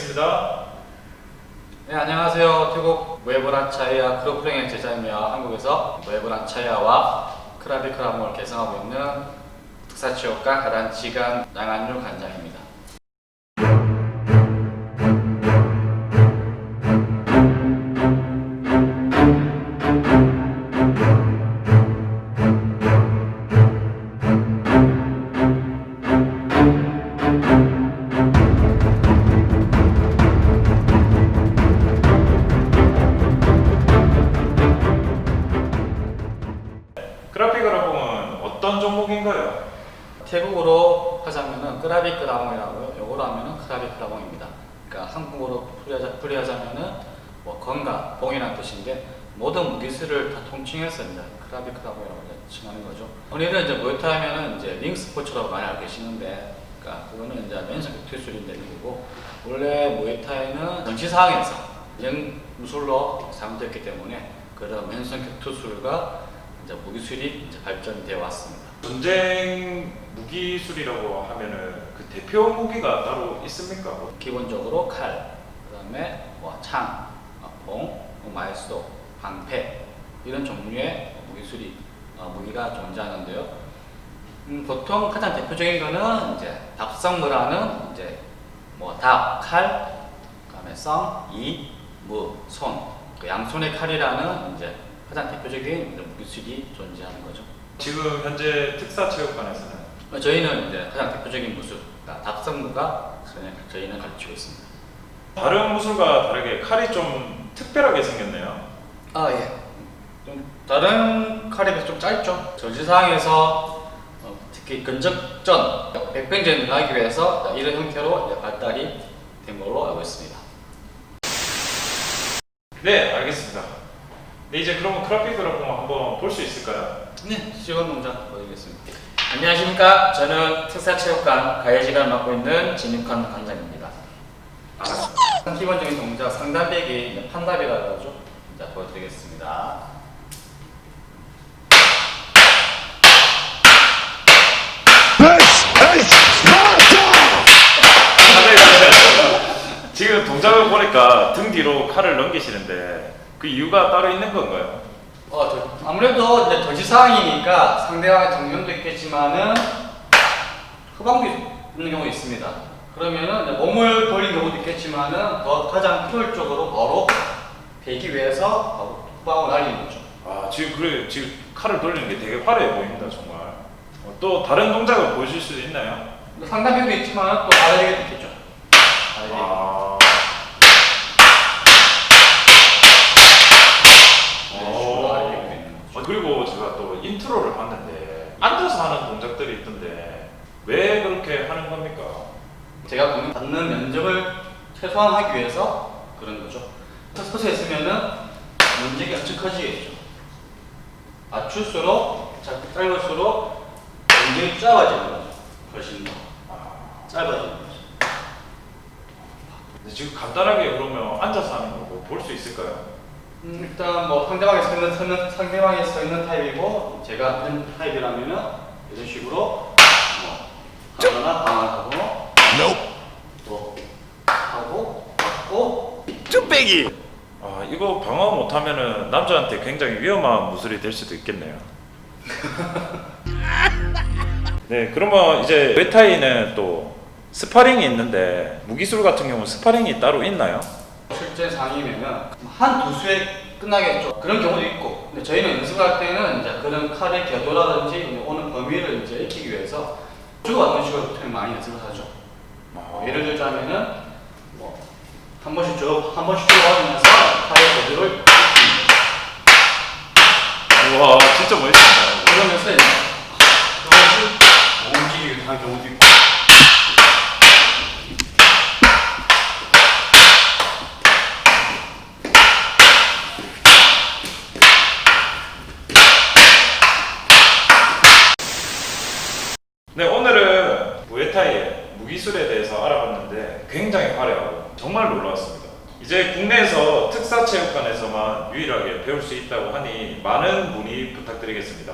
부탁드리겠습니다. 네, 안녕하세요. 태국 웨브란차이아 크로프랭의 제자이며 한국에서 웨브란차이아와 크라비크라몰 개성하고 있는 특사체육관 가단지간 양한유 관장입니다. 종목인가요? 태국어로 하자면은 크라비크라몽이라고요. 영어로 하면은 크라비크라몽입니다. 그러니까 한국어로 풀이하자, 풀이하자 면은 뭐 건강, 봉이라는 뜻인데 모든 무기술을 다 통칭해서 이제 크라비크라몽이라고 이제 칭하는 거죠. 흔히는 이제 무에타이 하면은 이제 링 스포츠라고 많이 알고 계시는데 그러니까 그거는 이제 맨손 격투술인 데 이고 원래 무에타이는 정치 상황에서 영 무술로 사용됐기 때문에 그런 맨손 격투술과 이제 무기술이 이제 발전되어 왔습니다. 전쟁 무기술이라고 하면은 그 대표 무기가 따로 있습니까? 뭐 기본적으로 칼, 그다음에 뭐 창, 어, 봉, 뭐 말소, 방패 이런 종류의 무기술이 어, 무기가 존재하는데요. 음, 보통 가장 대표적인 거는 이제 답성무라는 이제 뭐 답, 칼, 그다음에 성, 이, 무, 손, 그 양손의 칼이라는 이제 가장 대표적인 무기술이 존재하는 거죠. 지금 현재 특사체육관에서는 어, 저희는 이제 가장 대표적인 무술, 그러니까 답성무가 저희는- 저희는 가르치고 있습니다. 다른 무술과 다르게 칼이 좀 특별하게 생겼네요. 아 예. 좀 다른 칼에 비해서 좀 짧죠. 전시상에서 어, 특히 근접전, 백병전을 하기 위해서 이런 형태로 이제 발달이 된 걸로 알고 있습니다. 네, 알겠습니다. 네, 이제 그러면 그라피그라봉 한번 볼 수 있을까요? 네, 시원 동작 보여드리겠습니다. 안녕하십니까. 저는 특사체육관 가해지관을 맡고 있는 진육환 관장입니다. 알았습니다. 기본적인 동작 상단배기 이제 판답이라고 하죠. 이제 보여드리겠습니다. 지금 동작을 보니까 등 뒤로 칼을 넘기시는데 그 이유가 따로 있는 건가요? 어, 저- 아무래도 이제 상황이니까 상대방의 정면도 있겠지만은 후방도 있는 경우 있습니다. 그러면은 이제 몸을 돌린 경우도 있겠지만은 더 가장 효율적으로 바로 배기 위해서 바로 후방으로 날리는 거죠. 아 지금 그래 지금 칼을 돌리는 게 되게 화려해 보입니다 정말. 어, 또 다른 동작을 보여줄 수도 있나요? 상단배도 있지만 또 아래배기도 있겠죠. 아래배기. 아. 네, 주로 아래배기도 있는 거죠. 어, 그리고 제가 또 인트로를 봤는데 앉아서 하는 동작들이 있던데 왜 그렇게 하는 겁니까? 제가 받는 면적을 최소화하기 위해서 그런 거죠. 서서 있으면은 면적이 엄청 커지겠죠. 맞출수록 자- 짧을수록 면적이 작아지는 거죠. 훨씬 더 아, 짧아지는 거죠. 근데 지금 간단하게 그러면 앉아서 하는 거고 볼 수 있을까요? 음, 일단 뭐 상대방이 서 있는, 서 있는 상대방이 서 있는 타입이고 제가 하는 타입이라면은 이런 식으로 뭐 하거나 방어하고 또 하고 받고 아 이거 방어 못하면은 남자한테 굉장히 위험한 무술이 될 수도 있겠네요. 네, 그러면 이제 웨타이는 또 스파링이 있는데 무기술 같은 경우는 스파링이 따로 있나요? 실제 상이면은 한두 수에 끝나겠죠. 그런 경우도 있고. 근데 저희는 연습할 때는 이제 그런 칼의 궤도라든지 오는 범위를 이제 익히기 위해서 주고받는 식으로 많이 연습을 하죠. 뭐 예를 들자면은 뭐 한 번씩 쭉 한 번씩 주고받으면서 칼의 궤도를 익힙니다. 우와 진짜 멋있습니다. 그러면서 이제 못 움직이게 하는 경우도 있고. 네 오늘은 무에타이의 무기술에 대해서 알아봤는데 굉장히 화려하고 정말 놀라웠습니다. 이제 국내에서 특사체육관에서만 유일하게 배울 수 있다고 하니 많은 문의 부탁드리겠습니다.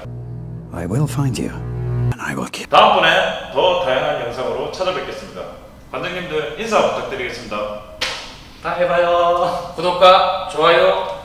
I will find you, and I will keep. 다음번에 더 다양한 영상으로 찾아뵙겠습니다. 관장님들 인사 부탁드리겠습니다. 다음에 봐요. 구독과 좋아요